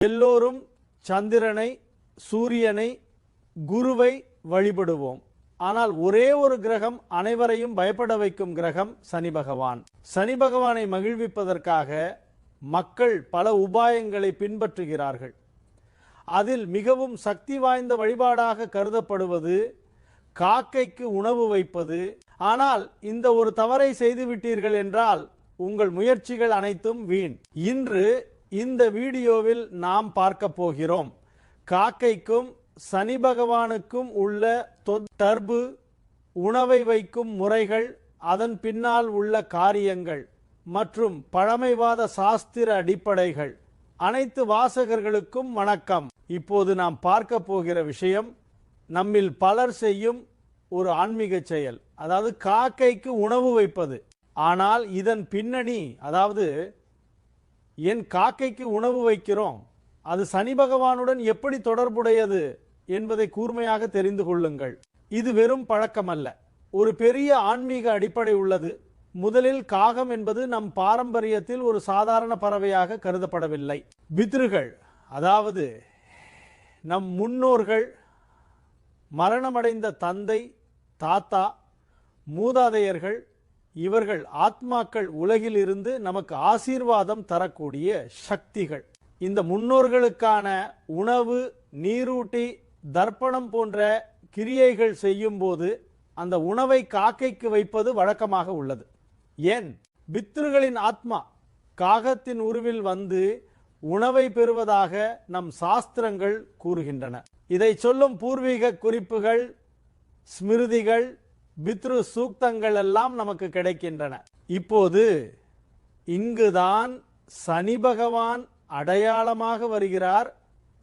எல்லோரும் சந்திரனை சூரியனை குருவை வழிபடுவோம். ஆனால் ஒரே ஒரு கிரகம் அனைவரையும் பயப்பட வைக்கும் கிரகம் சனி பகவான். சனி பகவானை மகிழ்விப்பதற்காக மக்கள் பல உபாயங்களை பின்பற்றுகிறார்கள். அதில் மிகவும் சக்தி வாய்ந்த வழிபாடாக கருதப்படுவது காக்கைக்கு உணவு வைப்பது. ஆனால் இந்த ஒரு தவறை செய்துவிட்டீர்கள் என்றால் உங்கள் முயற்சிகள் அனைத்தும் வீண். இன்று இந்த வீடியோவில் நாம் பார்க்க போகிறோம். காக்கைக்கும் சனி பகவானுக்கும் உள்ள தொடர்பு உணவை வைக்கும் முறைகள் அதன் பின்னால் உள்ள காரியங்கள் மற்றும் பழமைவாத சாஸ்திர அடிப்படைகள் அனைத்து வாசகர்களுக்கும் வணக்கம். இப்போது நாம் பார்க்க போகிற விஷயம் நம்மில் பலர் செய்யும் ஒரு ஆன்மீக செயல் அதாவது காக்கைக்கு உணவு வைப்பது. ஆனால் இதன் பின்னணி அதாவது என் காக்கைக்கு உணவு வைக்கிறோம். அது சனி பகவானுடன் எப்படி தொடர்புடையது என்பதை கூர்மையாக தெரிந்து கொள்ளுங்கள். இது வெறும் பழக்கமல்ல. ஒரு பெரிய ஆன்மீக அடிப்படை உள்ளது. முதலில் காகம் என்பது நம் பாரம்பரியத்தில் ஒரு சாதாரண பறவையாக கருதப்படவில்லை. பித்ருகள் அதாவது நம் முன்னோர்கள் மரணமடைந்த தந்தை தாத்தா மூதாதையர்கள் இவர்கள் ஆத்மாக்கள் உலகில் இருந்து நமக்கு ஆசீர்வாதம் தரக்கூடிய சக்திகள். இந்த முன்னோர்களுக்கான உணவு நீரூட்டி தர்ப்பணம் போன்ற கிரியைகள் செய்யும்போது அந்த உணவை காக்கைக்கு வைப்பது வழக்கமாக உள்ளது. ஏன்? பித்ருகளின் ஆத்மா காகத்தின் உருவில் வந்து உணவை பெறுவதாக நம் சாஸ்திரங்கள் கூறுகின்றன. இதை சொல்லும் பூர்வீக குறிப்புகள் ஸ்மிருதிகள் பித்ரு சூக்தங்கள் எல்லாம் நமக்கு கிடைக்கின்றன. இப்போது இங்குதான் சனி பகவான் அடையாளமாக வருகிறார்.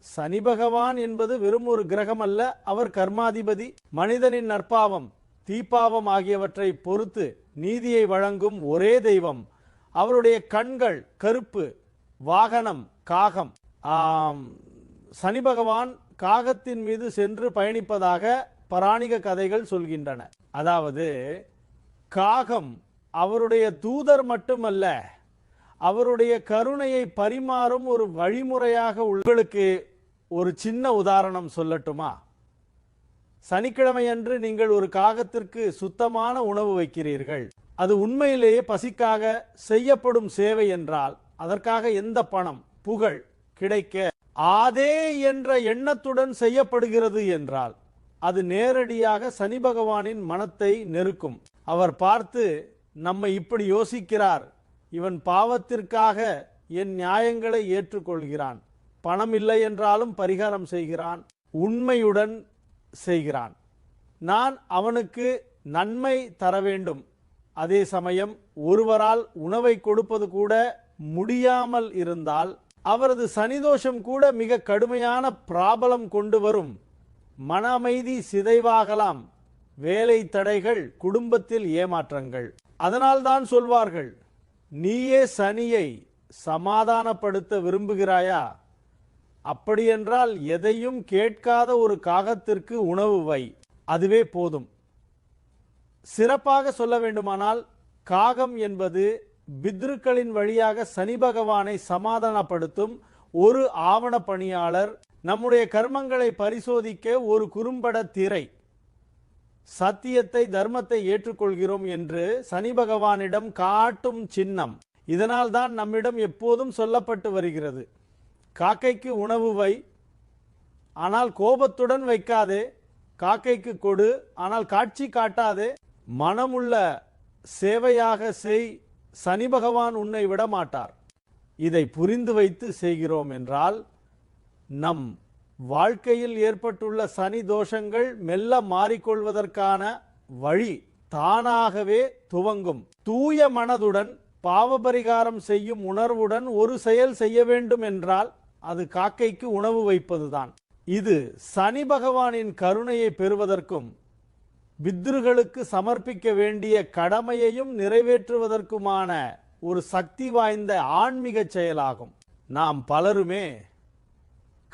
சனி பகவான் என்பது வெறும் ஒரு கிரகம் அல்ல அவர் கர்மாதிபதி மனிதனின் நற்பாவம் தீபாவம் ஆகியவற்றை பொறுத்து நீதியை வழங்கும் ஒரே தெய்வம். அவருடைய கண்கள் கருப்பு வாகனம் காகம். சனி பகவான் காகத்தின் மீது சென்று பயணிப்பதாக பராணிக கதைகள் சொல்கின்றன. அதாவது காகம் அவருடைய தூதர் மட்டுமல்ல அவருடைய கருணையை பரிமாறும் ஒரு வழிமுறையாக உங்களுக்கு ஒரு சின்ன உதாரணம் சொல்லட்டுமா? சனிக்கிழமையன்று நீங்கள் ஒரு காகத்திற்கு சுத்தமான உணவு வைக்கிறீர்கள். அது உண்மையிலேயே பசிக்காக செய்யப்படும் சேவை என்றால் அதற்காக எந்த பணம் புகழ் கிடைக்க ஆதே என்ற எண்ணத்துடன் செய்யப்படுகிறது என்றால் அது நேரடியாக சனி பகவானின் மனத்தை நெருக்கும். அவர் பார்த்து நம்மை இப்படி யோசிக்கிறார். இவன் பாவத்திற்காக என் நியாயங்களை ஏற்றுக்கொள்கிறான். பணம் இல்லை என்றாலும் பரிகாரம் செய்கிறான். உண்மையுடன் செய்கிறான். நான் அவனுக்கு நன்மை தர வேண்டும். அதே சமயம் ஒருவரால் உணவை கொடுப்பது கூட முடியாமல் இருந்தால் அவரது சனிதோஷம் கூட மிக கடுமையான பிராபலம் கொண்டு வரும். மன அமைதி சிதைவாகலாம். வேலை தடைகள் குடும்பத்தில் ஏமாற்றங்கள். அதனால்தான் சொல்வார்கள் நீயே சனியை சமாதானப்படுத்த விரும்புகிறாயா? அப்படியென்றால் எதையும் கேட்காத ஒரு காகத்திற்கு உணவு வை. அதுவே போதும். சிறப்பாக சொல்ல வேண்டுமானால் காகம் என்பது பித்ருக்களின் வழியாக சனி பகவானை சமாதானப்படுத்தும் ஒரு ஆவண பணியாளர் நம்முடைய கர்மங்களை பரிசோதிக்க ஒரு குறும்பட திரை சத்தியத்தை தர்மத்தை ஏற்றுக்கொள்கிறோம் என்று சனி பகவானிடம் காட்டும் சின்னம். இதனால் தான் நம்மிடம் எப்போதும் சொல்லப்பட்டு வருகிறது. காக்கைக்கு உணவு வை ஆனால் கோபத்துடன் வைக்காதே. காக்கைக்கு கொடு ஆனால் காட்சி காட்டாதே. மனமுள்ள சேவையாக செய் சனி பகவான் உன்னை விட மாட்டார் இதை புரிந்து வைத்து செய்கிறோம் என்றால் நம் வாழ்க்கையில் ஏற்பட்டுள்ள சனி தோஷங்கள் மெல்ல மாறிக்கொள்வதற்கான வழி தானாகவே துவங்கும். தூய மனதுடன் பாவபரிகாரம் செய்யும் உணர்வுடன் ஒரு செயல் செய்ய வேண்டும் என்றால் அது காக்கைக்கு உணவு வைப்பதுதான். இது சனி பகவானின் கருணையை பெறுவதற்கும் பித்ருகளுக்கு சமர்ப்பிக்க வேண்டிய கடமையையும் நிறைவேற்றுவதற்குமான ஒரு சக்தி வாய்ந்த ஆன்மீக செயலாகும். நாம் பலருமே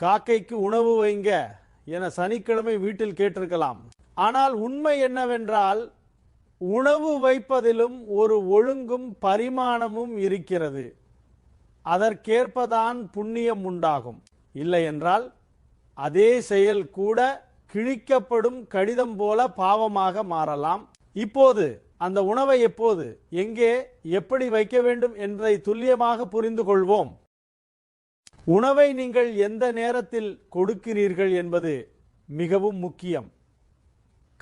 காக்கைக்கு உணவு வைங்க என சனிக்கிழமை வீட்டில் கேட்டிருக்கலாம். ஆனால் உண்மை என்னவென்றால் உணவு வைப்பதிலும் ஒரு ஒழுங்கும் பரிமாணமும் இருக்கிறது. அதற்கேற்பதான் புண்ணியம் உண்டாகும். இல்லை என்றால் அதே செயல் கூட கிழிக்கப்படும் கடிதம் போல பாவமாக மாறலாம். இப்போது அந்த உணவை எப்போது எங்கே எப்படி வைக்க வேண்டும் என்பதை துல்லியமாக புரிந்து கொள்வோம். உணவை நீங்கள் எந்த நேரத்தில் கொடுக்கிறீர்கள் என்பது மிகவும் முக்கியம்.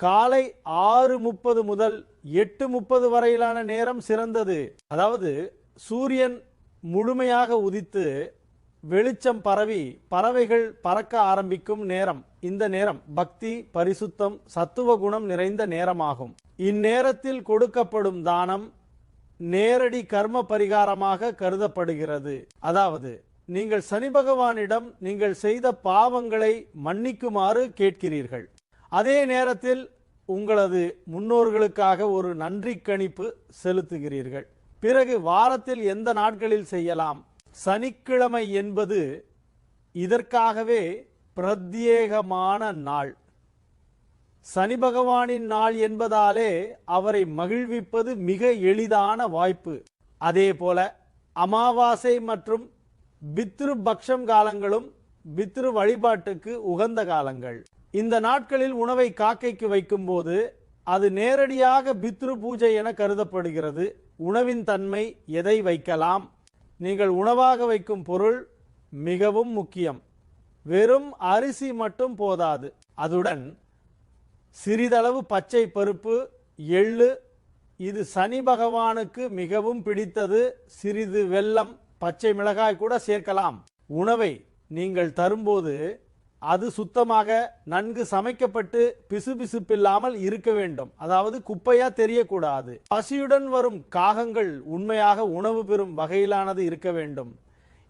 காலை ஆறு முப்பது முதல் எட்டு முப்பது வரையிலான நேரம் சிறந்தது. அதாவது சூரியன் முழுமையாக உதித்து வெளிச்சம் பரவி பறவைகள் பறக்க ஆரம்பிக்கும் நேரம். இந்த நேரம் பக்தி பரிசுத்தம் சத்துவ குணம் நிறைந்த நேரமாகும். இந்நேரத்தில் கொடுக்கப்படும் தானம் நேரடி கர்ம பரிகாரமாக கருதப்படுகிறது. அதாவது நீங்கள் சனி பகவானிடம் நீங்கள் செய்த பாவங்களை மன்னிக்குமாறு கேட்கிறீர்கள். அதே நேரத்தில் உங்களது முன்னோர்களுக்காக ஒரு நன்றி கணிப்பு செலுத்துகிறீர்கள். பிறகு வாரத்தில் எந்த நாட்களில் செய்யலாம்? சனிக்கிழமை என்பது இதற்காகவே பிரத்யேகமான நாள். சனி பகவானின் நாள் என்பதாலே அவரை மகிழ்விப்பது மிக எளிதான வாய்ப்பு. அதே போல அமாவாசை மற்றும் பித்ரு பக்ஷம் காலங்களும் பித்ரு வழிபாட்டுக்கு உகந்த காலங்கள். இந்த நாட்களில் உணவை காக்கைக்கு வைக்கும்போது அது நேரடியாக பித்ரு பூஜை என கருதப்படுகிறது. உணவின் தன்மை எதை வைக்கலாம்? நீங்கள் உணவாக வைக்கும் பொருள் மிகவும் முக்கியம். வெறும் அரிசி மட்டும் போதாது. அதுடன் சிறிதளவு பச்சை பருப்பு எள்ளு இது சனி பகவானுக்கு மிகவும் பிடித்தது. சிறிது வெல்லம் பச்சை மிளகாய் கூட சேர்க்கலாம். உணவை நீங்கள் தரும்போது அது சுத்தமாக நன்கு சமைக்கப்பட்டு பிசுபிசுப்பில்லாமல் இருக்க வேண்டும். அதாவது குப்பையா தெரியக்கூடாது. பசியுடன் வரும் காகங்கள் உண்மையாக உணவு பெறும் வகையிலானது இருக்க வேண்டும்.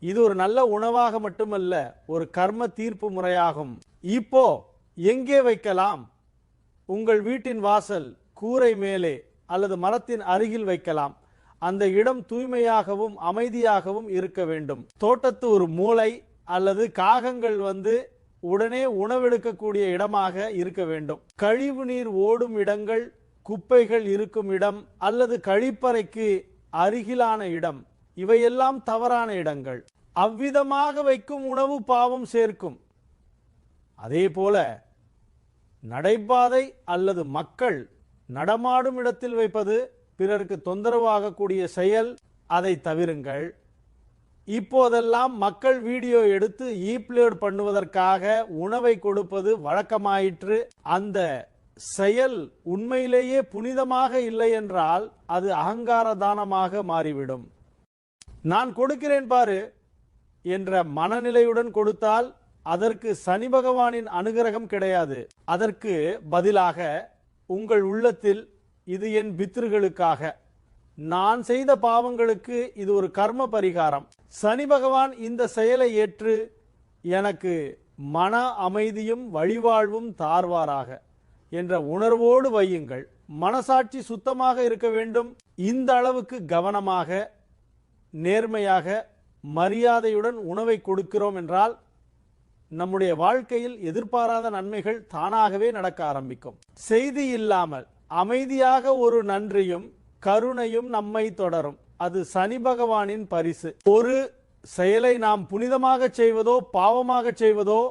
இது ஒரு நல்ல உணவாக மட்டுமல்ல ஒரு கர்ம தீர்ப்பு முறையாகும். இப்போ எங்கே வைக்கலாம்? உங்கள் வீட்டின் வாசல் கூரை மேலே அல்லது மரத்தின் அருகில் வைக்கலாம். அந்த இடம் தூய்மையாகவும் அமைதியாகவும் இருக்க வேண்டும். தோட்டத்து ஒரு மூலை அல்லது காகங்கள் வந்து உடனே உணவெடுக்கக்கூடிய இடமாக இருக்க வேண்டும். கழிவு நீர் ஓடும் இடங்கள் குப்பைகள் இருக்கும் இடம் அல்லது கழிப்பறைக்கு அருகிலான இடம் இவையெல்லாம் தவறான இடங்கள். அவ்விதமாக வைக்கும் உணவு பாவம் சேர்க்கும். அதே போல நடைபாதை அல்லது மக்கள் நடமாடும் இடத்தில் வைப்பது பிறருக்கு தொந்தரவாகக்கூடிய செயல் அதை தவிருங்கள். இப்போதெல்லாம் மக்கள் வீடியோ எடுத்து ஈப்ளோட் பண்ணுவதற்காக உணவை கொடுப்பது வழக்கமாயிற்று. அந்த செயல் உண்மையிலேயே புனிதமாக இல்லை என்றால் அது அகங்கார தானமாக மாறிவிடும். நான் கொடுக்கிறேன் பாரு என்ற மனநிலையுடன் கொடுத்தால் அதற்கு சனி பகவானின் அனுகிரகம் கிடையாது. அதற்கு பதிலாக உங்கள் உள்ளத்தில் இது என் பித்ருகளுக்காக நான் செய்த பாவங்களுக்கு இது ஒரு கர்ம பரிகாரம். சனி பகவான் இந்த செயலை ஏற்று எனக்கு மன அமைதியும் வழிவாழ்வும் தார்வாராக என்ற உணர்வோடு வையுங்கள். மனசாட்சி சுத்தமாக இருக்க வேண்டும். இந்த அளவுக்கு கவனமாக நேர்மையாக மரியாதையுடன் உணவை கொடுக்கிறோம் என்றால் நம்முடைய வாழ்க்கையில் எதிர்பாராத நன்மைகள் தானாகவே நடக்க ஆரம்பிக்கும். செய்தி இல்லாமல் அமைதியாக ஒரு நன்றியும் கருணையும் நம்மை தொடரும். அது சனி பகவானின் பரிசு. ஒரு செயலை நாம் புனிதமாக செய்வதோ பாவமாக செய்வதோ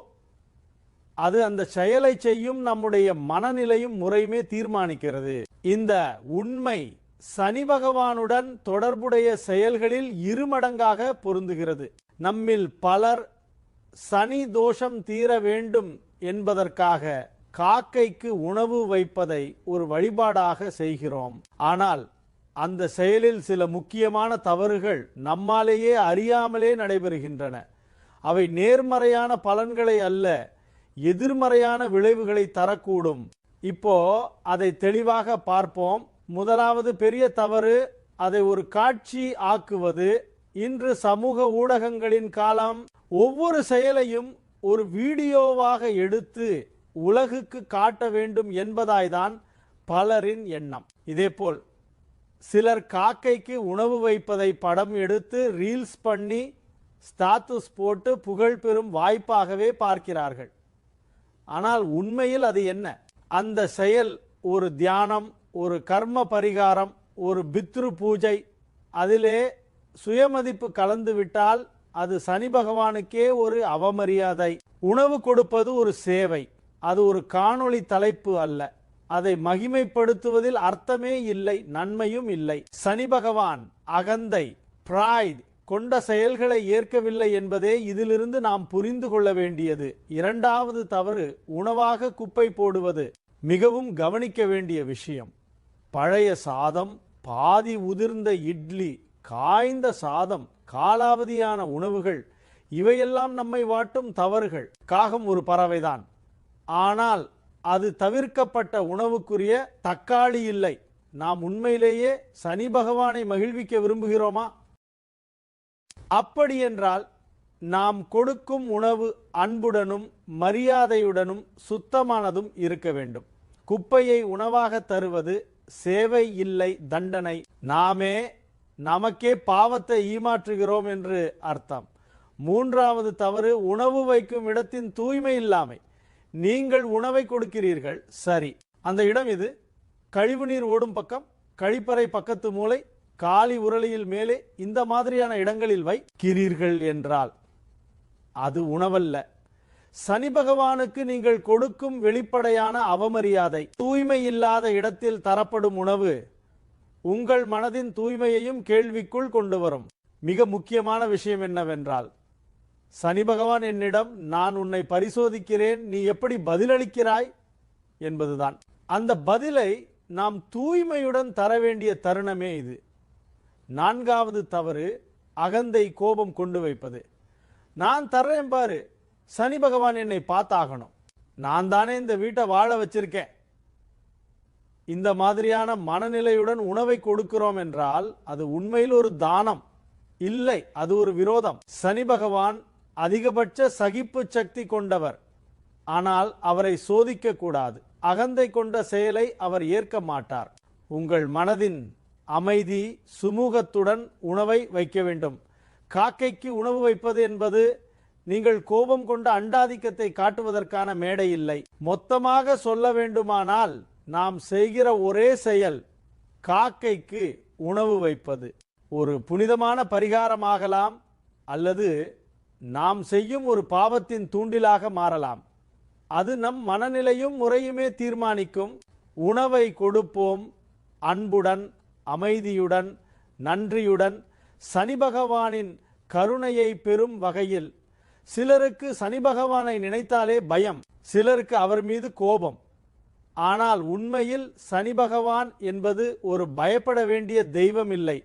அது அந்த செயலை செய்யும் நம்முடைய மனநிலையும் முறையுமே தீர்மானிக்கிறது. இந்த உண்மை சனி பகவானுடன் தொடர்புடைய செயல்களில் இருமடங்காக பொருந்துகிறது. நம்மில் பலர் சனி தோஷம் தீர வேண்டும் என்பதற்காக காக்கைக்கு உணவு வைப்பதை ஒரு வழிபாடாக செய்கிறோம். ஆனால் அந்த செயலில் சில முக்கியமான தவறுகள் நம்மாலேயே அறியாமலே நடைபெறுகின்றன. அவை நேர்மறையான பலன்களை அல்ல எதிர்மறையான விளைவுகளை தரக்கூடும். இப்போ அதை தெளிவாக பார்ப்போம். முதலாவது பெரிய தவறு அதை ஒரு காட்சி ஆக்குவது. இன்று சமூக ஊடகங்களின் காலம் ஒவ்வொரு செயலையும் ஒரு வீடியோவாக எடுத்து உலகுக்கு காட்ட வேண்டும் என்பதாய்தான் பலரின் எண்ணம். இதேபோல் சிலர் காக்கைக்கு உணவு வைப்பதை படம் எடுத்து ரீல்ஸ் பண்ணி ஸ்டாத்துஸ் போட்டு புகழ் பெறும் வாய்ப்பாகவே பார்க்கிறார்கள். ஆனால் உண்மையில் அது என்ன? அந்த செயல் ஒரு தியானம் ஒரு கர்ம பரிகாரம் ஒரு பித்ரு பூஜை அதிலே சுயமதிப்பு கலந்துவிட்டால் அது சனி பகவானுக்கே ஒரு அவமரியாதை. உணவு கொடுப்பது ஒரு சேவை. அது ஒரு காணொளி தலைப்பு அல்ல. அதை மகிமைப்படுத்துவதில் அர்த்தமே இல்லை நன்மையும் இல்லை. சனி பகவான் அகந்தை பிராய்ட் கொண்ட செயல்களை ஏற்கவில்லை என்பதே இதிலிருந்து நாம் புரிந்து கொள்ள வேண்டியது. இரண்டாவது தவறு உணவாக குப்பை போடுவது மிகவும் கவனிக்க வேண்டிய விஷயம். பழைய சாதம் பாதி உதிர்ந்த இட்லி காய்ந்த சாதம் காலாவதியான உணவுகள் இவையெல்லாம் நம்மை வாட்டும் தவறுகள். காகம் ஒரு பறவைதான். ஆனால் அது தவிர்க்கப்பட்ட உணவுக்குரிய தக்காளி இல்லை. நாம் உண்மையிலேயே சனி பகவானை மகிழ்விக்க விரும்புகிறோமா? அப்படி என்றால் நாம் கொடுக்கும் உணவு அன்புடனும் மரியாதையுடனும் சுத்தமானதும் இருக்க வேண்டும். குப்பையை உணவாக தருவது சேவை இல்லை தண்டனை. நாமே நமக்கே பாவத்தை ஈமாற்றுகிறோம் என்று அர்த்தம். மூன்றாவது தவறு உணவு வைக்கும் இடத்தின் தூய்மை இல்லாமை. நீங்கள் உணவை கொடுக்கிறீர்கள். சரி. அந்த இடம் இது. கழிவுநீர் ஓடும் பக்கம். கழிப்பறை பக்கத்து மூலை. காலி உரளியில் மேலே இந்த மாதிரியான இடங்களில் வைக்கிறீர்கள் என்றால் அது உணவல்ல. சனி பகவானுக்கு நீங்கள் கொடுக்கும் வெளிப்படையான அவமரியாதை தூய்மை இல்லாத இடத்தில் தரப்படும் உணவு உங்கள் மனதின் தூய்மையையும் கேள்விக்குள் கொண்டு வரும். மிக முக்கியமான விஷயம் என்னவென்றால் சனி பகவான் என்னிடம் நான் உன்னை பரிசோதிக்கிறேன் நீ எப்படி பதிலளிக்கிறாய்? என்பதுதான். அந்த பதிலை நாம் தூய்மையுடன் தர வேண்டிய தருணமே இது. நான்காவது தவறு அகந்தை கோபம் கொண்டு வைப்பது. நான் தர்றேன் பாரு சனி பகவான் என்னை பார்த்தாகணும். நான் தானே இந்த வீட்டை வாழ வச்சிருக்கேன். இந்த மாதிரியான மனநிலையுடன் உணவை கொடுக்கிறோம் என்றால் அது உண்மையில் ஒரு தானம். இல்லை அது ஒரு விரோதம். சனி பகவான் அதிகபட்ச சகிப்பு சக்தி கொண்டவர். ஆனால் அவரை சோதிக்க கூடாது. அகந்தை கொண்ட செயலை அவர் ஏற்க மாட்டார். உங்கள் மனதின் அமைதி சுமூகத்துடன் உணவை வைக்க வேண்டும். காக்கைக்கு உணவு வைப்பது என்பது நீங்கள் கோபம் கொண்ட அண்டாதிக்கத்தை காட்டுவதற்கான மேடை இல்லை. மொத்தமாக சொல்ல வேண்டுமானால் நாம் செய்கிற ஒரே செயல் காக்கைக்கு உணவு வைப்பது. ஒரு புனிதமான பரிகாரமாகலாம் அல்லது நாம் செய்யும் ஒரு பாவத்தின் தூண்டிலாக மாறலாம். அது நம் மனநிலையும் முறையுமே தீர்மானிக்கும். உணவை கொடுப்போம் அன்புடன் அமைதியுடன் நன்றியுடன். சனி பகவானின் கருணையை பெறும் வகையில் சிலருக்கு சனி பகவானை நினைத்தாலே பயம் சிலருக்கு அவர் மீது கோபம். ஆனால் உண்மையில் சனி பகவான் என்பது ஒரு பயப்பட வேண்டிய தெய்வம் இல்லை.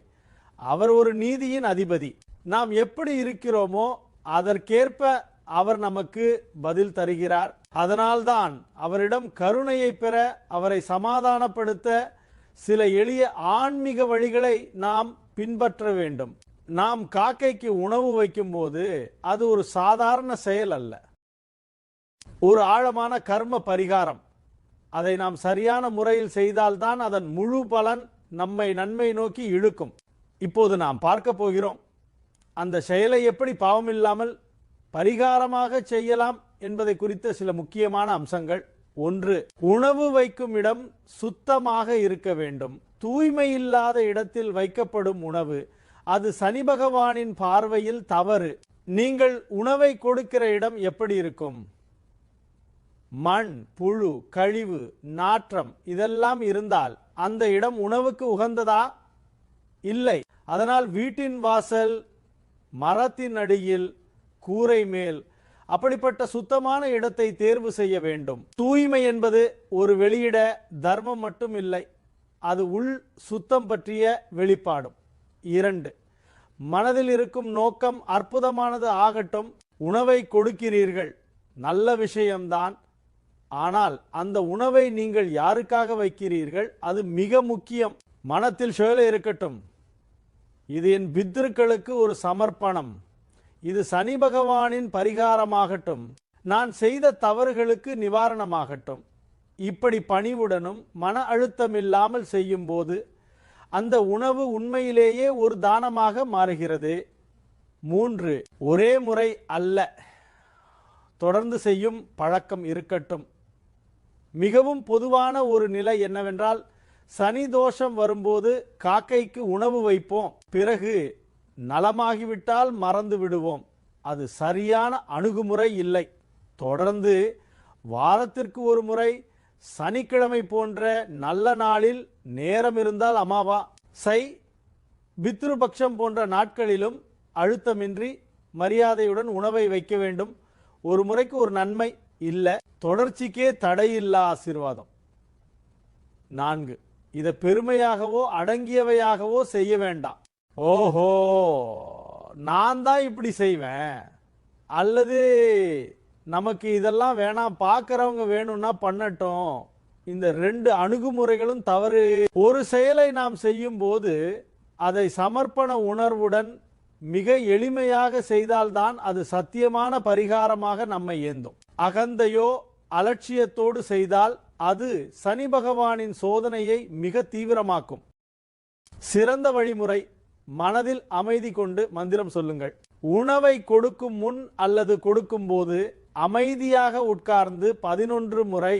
அவர் ஒரு நீதியின் அதிபதி. நாம் எப்படி இருக்கிறோமோ அதற்கேற்ப அவர் நமக்கு பதில் தருகிறார். அதனால்தான் அவரிடம் கருணையை பெற அவரை சமாதானப்படுத்த சில எளிய ஆன்மீக வழிகளை நாம் பின்பற்ற வேண்டும். நாம் காக்கைக்கு உணவு வைக்கும்போது அது ஒரு சாதாரண செயல் அல்ல. ஒரு ஆழமான கர்ம பரிகாரம். அதை நாம் சரியான முறையில் செய்தால்தான் அதன் முழு பலன் நம்மை நன்மை நோக்கி இழுக்கும். இப்போது நாம் பார்க்க போகிறோம். அந்த செயலை எப்படி பாவமில்லாமல் பரிகாரமாக செய்யலாம் என்பதை குறித்த சில முக்கியமான அம்சங்கள். ஒன்று உணவு வைக்கும் இடம் சுத்தமாக இருக்க வேண்டும். தூய்மை இல்லாத இடத்தில் வைக்கப்படும் உணவு அது சனி பகவானின் பார்வையில் தவறு. நீங்கள் உணவை கொடுக்கிற இடம் எப்படி இருக்கும்? மண் புழு கழிவு நாற்றம் இதெல்லாம் இருந்தால் அந்த இடம் உணவுக்கு உகந்ததா? இல்லை. அதனால் வீட்டின் வாசல் மரத்தின் அடியில் கூரை மேல் அப்படிப்பட்ட சுத்தமான இடத்தை தேர்வு செய்ய வேண்டும். தூய்மை என்பது ஒரு வெளியிட தர்மம் மட்டும் இல்லை அது உள் சுத்தம் பற்றிய வெளிப்பாடும். இரண்டு மனதில் இருக்கும் நோக்கம் அற்புதமானது ஆகட்டும் உணவை கொடுக்கிறீர்கள் நல்ல விஷயம்தான். ஆனால் அந்த உணவை நீங்கள் யாருக்காக வைக்கிறீர்கள் அது மிக முக்கியம். மனத்தில் ஷேல இருக்கட்டும். இது என் பித்ருக்களுக்கு ஒரு சமர்ப்பணம். இது சனி பகவானின் பரிகாரமாகட்டும் நான் செய்த தவறுகளுக்கு நிவாரணமாகட்டும். இப்படி பணிவுடனும் மன அழுத்தம் இல்லாமல் செய்யும் போது அந்த உணவு உண்மையிலேயே ஒரு தானமாக மாறுகிறது. மூன்று ஒரே முறை அல்ல. தொடர்ந்து செய்யும் பழக்கம் இருக்கட்டும். மிகவும் பொதுவான ஒரு நிலை என்னவென்றால் சனி தோஷம் வரும்போது காக்கைக்கு உணவு வைப்போம். பிறகு நலமாகிவிட்டால் மறந்து விடுவோம். அது சரியான அணுகுமுறை இல்லை. தொடர்ந்து வாரத்திற்கு ஒரு முறை சனிக்கிழமை போன்ற நல்ல நாளில் நேரம் இருந்தால் அமாவா. சை பித்ருபக்ஷம் போன்ற நாட்களிலும் அழுத்தமின்றி மரியாதையுடன் உணவை வைக்க வேண்டும். ஒரு முறைக்கு ஒரு நன்மை இல்லை. தொடர்ச்சிக்கே தடையில்லா ஆசீர்வாதம். நான்கு. இதை பெருமையாகவோ அடங்கியவையாகவோ செய்ய வேண்டாம். ஓஹோ நான் தான் இப்படி செய்வேன். அல்லது நமக்கு இதெல்லாம் வேணாம் பார்க்கறவங்க வேணும்னா பண்ணட்டும். இந்த ரெண்டு அணுகுமுறைகளும் தவறு. ஒரு செயலை நாம் செய்யும் போது அதை சமர்ப்பண உணர்வுடன் மிக எளிமையாக செய்தால்தான் அது சத்தியமான பரிகாரமாக நம்மை ஏந்தும். அகந்தையோ அலட்சியத்தோடு செய்தால் அது சனி பகவானின் சோதனையை மிக தீவிரமாக்கும். சிறந்த வழிமுறை மனதில் அமைதி கொண்டு மந்திரம் சொல்லுங்கள். உணவை கொடுக்கும் முன் அல்லது கொடுக்கும் போது அமைதியாக உட்கார்ந்து பதினொன்று முறை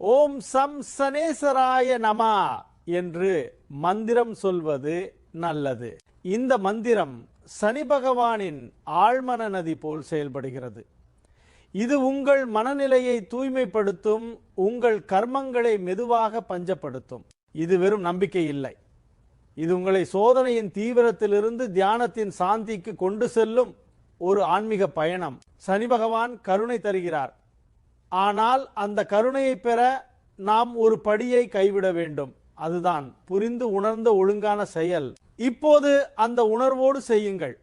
ஓம் சம் சனேசராய நமா என்று மந்திரம் சொல்வது நல்லது. இந்த மந்திரம் சனி பகவானின் ஆழ்மன நதி போல் செயல்படுகிறது. இது உங்கள் மனநிலையை தூய்மைப்படுத்தும் உங்கள் கர்மங்களை மெதுவாக பஞ்சப்படுத்தும். இது வெறும் நம்பிக்கை இல்லை. இது உங்களை சோதனையின் தீவிரத்திலிருந்து தியானத்தின் சாந்திக்கு கொண்டு செல்லும் ஒரு ஆன்மீக பயணம். சனி பகவான் கருணை தருகிறார். ஆனால் அந்த கருணையை பெற நாம் ஒரு படியை கைவிட வேண்டும். அதுதான் புரிந்து உணர்ந்த ஒழுங்கான செயல். இப்போது அந்த உணர்வோடு செய்யுங்கள்.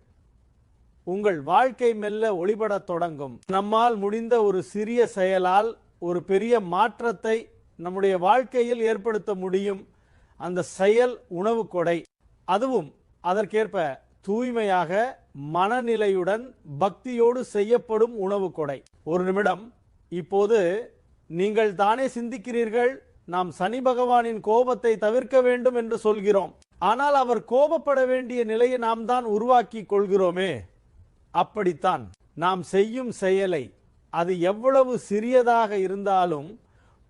உங்கள் வாழ்க்கை மெல்ல ஒளிபடத் தொடங்கும். நம்மால் முடிந்த ஒரு சிறிய செயலால் ஒரு பெரிய மாற்றத்தை நம்முடைய வாழ்க்கையில் ஏற்படுத்த முடியும். அந்த செயல் உணவு கொடை. அதுவும் அதற்கேற்ப தூய்மையாக மனநிலையுடன் பக்தியோடு செய்யப்படும் உணவு கொடை. ஒரு நிமிடம் இப்போது நீங்கள் தானே சிந்திக்கிறீர்கள் நாம் சனி பகவானின் கோபத்தை தவிர்க்க வேண்டும் என்று சொல்கிறோம். ஆனால் அவர் கோபப்பட வேண்டிய நிலையை நாம் தான் உருவாக்கி கொள்கிறோமே. அப்படித்தான். நாம் செய்யும் செயலை அது எவ்வளவு சிறியதாக இருந்தாலும்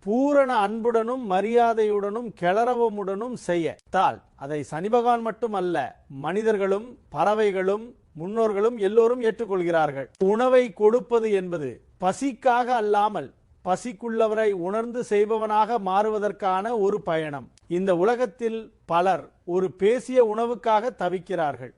பூரண அன்புடனும் மரியாதையுடனும் கிளறவமுடனும் செய்யத்தால் அதை சனிபகவான் மட்டுமல்ல மனிதர்களும் பறவைகளும் முன்னோர்களும் எல்லோரும் ஏற்றுக்கொள்கிறார்கள். உணவை கொடுப்பது என்பது பசிக்காக அல்லாமல் பசிக்குள்ளவரை உணர்ந்து செய்பவனாக மாறுவதற்கான ஒரு பயணம். இந்த உலகத்தில் பலர் ஒரு பேசிய உணவுக்காக தவிக்கிறார்கள்.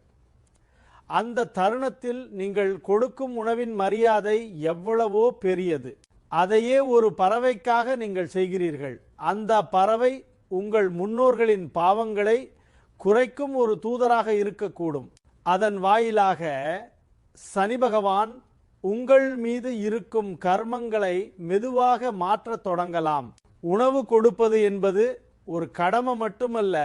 அந்த தருணத்தில் நீங்கள் கொடுக்கும் உணவின் மரியாதை எவ்வளவோ பெரியது. அதையே ஒரு பறவைக்காக நீங்கள் செய்கிறீர்கள். அந்த பறவை உங்கள் முன்னோர்களின் பாவங்களை குறைக்கும் ஒரு தூதராக இருக்கக்கூடும். அதன் வாயிலாக சனி பகவான் உங்கள் மீது இருக்கும் கர்மங்களை மெதுவாக மாற்றத் தொடங்கலாம். உணவு கொடுப்பது என்பது ஒரு கடமை மட்டுமல்ல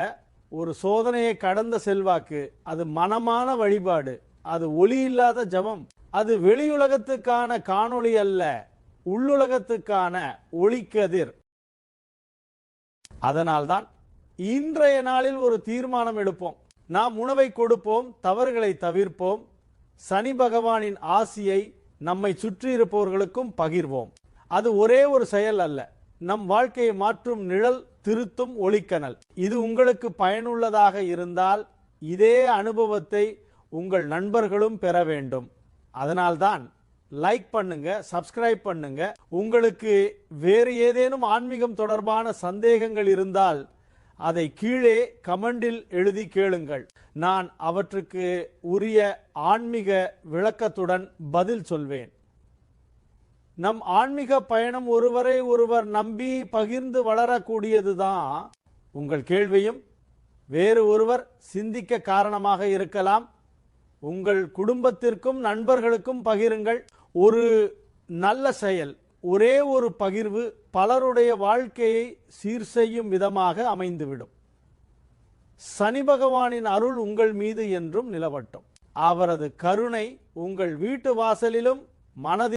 ஒரு சோதனையை கடந்த செல்வாக்கு அது மனமான வழிபாடு அது ஒளி இல்லாத ஜபம். அது வெளியுலகத்துக்கான காணொளி அல்ல உள்ளுலகத்துக்கான ஒளிக்கதிர். அதனால்தான் இன்றைய நாளில் ஒரு தீர்மானம் எடுப்போம். நாம் உணவை கொடுப்போம் தவறுகளை தவிர்ப்போம் சனி பகவானின் ஆசியை நம்மை சுற்றி இருப்பவர்களுக்கும் பகிர்வோம். அது ஒரே ஒரு செயல் அல்ல நம் வாழ்க்கையை மாற்றும் நிழல் திருத்தும் ஒளிக்கனல். இது உங்களுக்கு பயனுள்ளதாக இருந்தால் இதே அனுபவத்தை உங்கள் நண்பர்களும் பெற வேண்டும். அதனால்தான் லைக் பண்ணுங்க சப்ஸ்கிரைப் பண்ணுங்க. உங்களுக்கு வேறு ஏதேனும் ஆன்மீகம் தொடர்பான சந்தேகங்கள் இருந்தால் அதை கீழே கமெண்டில் எழுதி கேளுங்கள். நான் அவற்றுக்கு உரிய ஆன்மீக விளக்கத்துடன் பதில் சொல்வேன். நம் ஆன்மீக பயணம் ஒருவரை ஒருவர் நம்பி பகிர்ந்து வளரக்கூடியதுதான் உங்கள் கேள்வியும் வேறு ஒருவர் சிந்திக்க காரணமாக இருக்கலாம். உங்கள் குடும்பத்திற்கும் நண்பர்களுக்கும் பகிருங்கள். ஒரு நல்ல செயல் ஒரே ஒரு பகிர்வு பலருடைய வாழ்க்கையை சீர் செய்யும் விதமாக அமைந்துவிடும். சனி பகவானின் அருள் உங்கள் மீது என்றும் நிலவட்டும். அவரது கருணை உங்கள் வீட்டு வாசலிலும் மனதில்